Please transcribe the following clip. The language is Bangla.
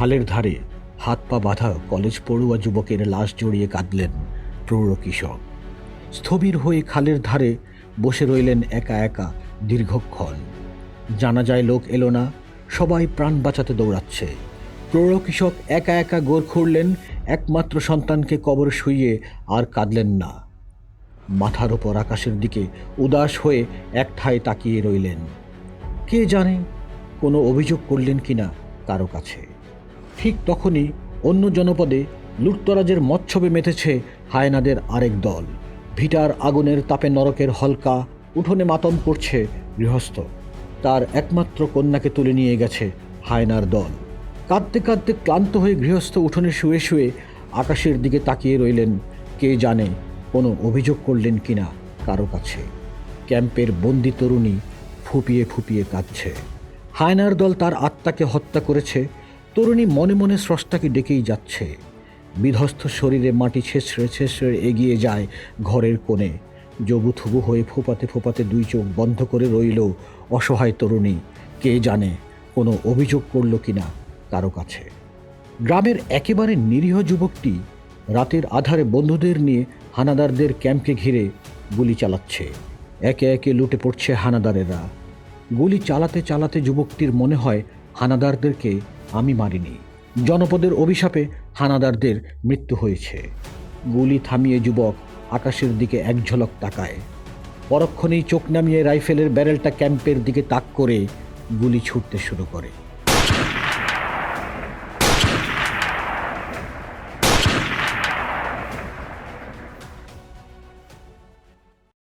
খালের ধারে হাত পা বাঁধা কলেজ পড়ুয়া যুবকের লাশ জড়িয়ে কাঁদলেন প্রৌঢ় কিশোর স্থবির হয়ে খালের ধারে বসে রইলেন একা একা দীর্ঘক্ষণ। জানা যায় লোক এলো না, সবাই প্রাণ বাঁচাতে দৌড়াচ্ছে। প্রৌঢ় কৃষক একা একা গোর খুঁড়লেন, একমাত্র সন্তানকে কবর শুইয়ে আর কাঁদলেন না। মাথার ওপর আকাশের দিকে উদাস হয়ে একঠায় তাকিয়ে রইলেন। কে জানে কোনো অভিযোগ করলেন কিনা কারও কাছে। ঠিক তখনই অন্য জনপদে লুটতরাজের মচ্ছবে মেতেছে হায়নাদের আরেক দল। ভিটার আগুনের তাপে নরকের হলকা উঠোনে মাতম করছে গৃহস্থ। তার একমাত্র কন্যাকে তুলে নিয়ে গেছে হায়নার দল। কাঁদতে কাঁদতে ক্লান্ত হয়ে গৃহস্থ উঠোনে শুয়ে শুয়ে আকাশের দিকে তাকিয়ে রইলেন কে জানে কোনো অভিযোগ করলেন কিনা কারও কাছে। ক্যাম্পের বন্দি তরুণী ফুপিয়ে ফুপিয়ে কাঁদছে। হায়নার দল তার আত্মাকে হত্যা করেছে তরুণী মনে মনে স্রষ্টাকে ডেকেই যাচ্ছে। বিধ্বস্ত শরীরে মাটি ছেঁচড়ে ছেঁচড়ে এগিয়ে যায় ঘরের কোণে। জবুথুবু হয়ে ফোপাতে ফোপাতে দুই চোখ বন্ধ করে রইল অসহায় তরুণী। কে জানে কোনো অভিযোগ করল কিনা কারও কাছে। গ্রামের একেবারে নিরীহ যুবকটি রাতের আধারে বন্ধুদের নিয়ে হানাদারদের ক্যাম্পকে ঘিরে গুলি চালাচ্ছে। একে একে লুটে পড়ছে হানাদারেরা। গুলি চালাতে চালাতে যুবকটির মনে হয় হানাদারদেরকে আমি মারিনি। জনপদের অভিশাপে হানাদারদের মৃত্যু হয়েছে। গুলি থামিয়ে যুবক আকাশের দিকে এক ঝলক তাকায়। পরক্ষণেই চোখ নামিয়ে রাইফেলের ব্যারেলটা ক্যাম্পের দিকে তাক করে গুলি ছুটতে শুরু করে।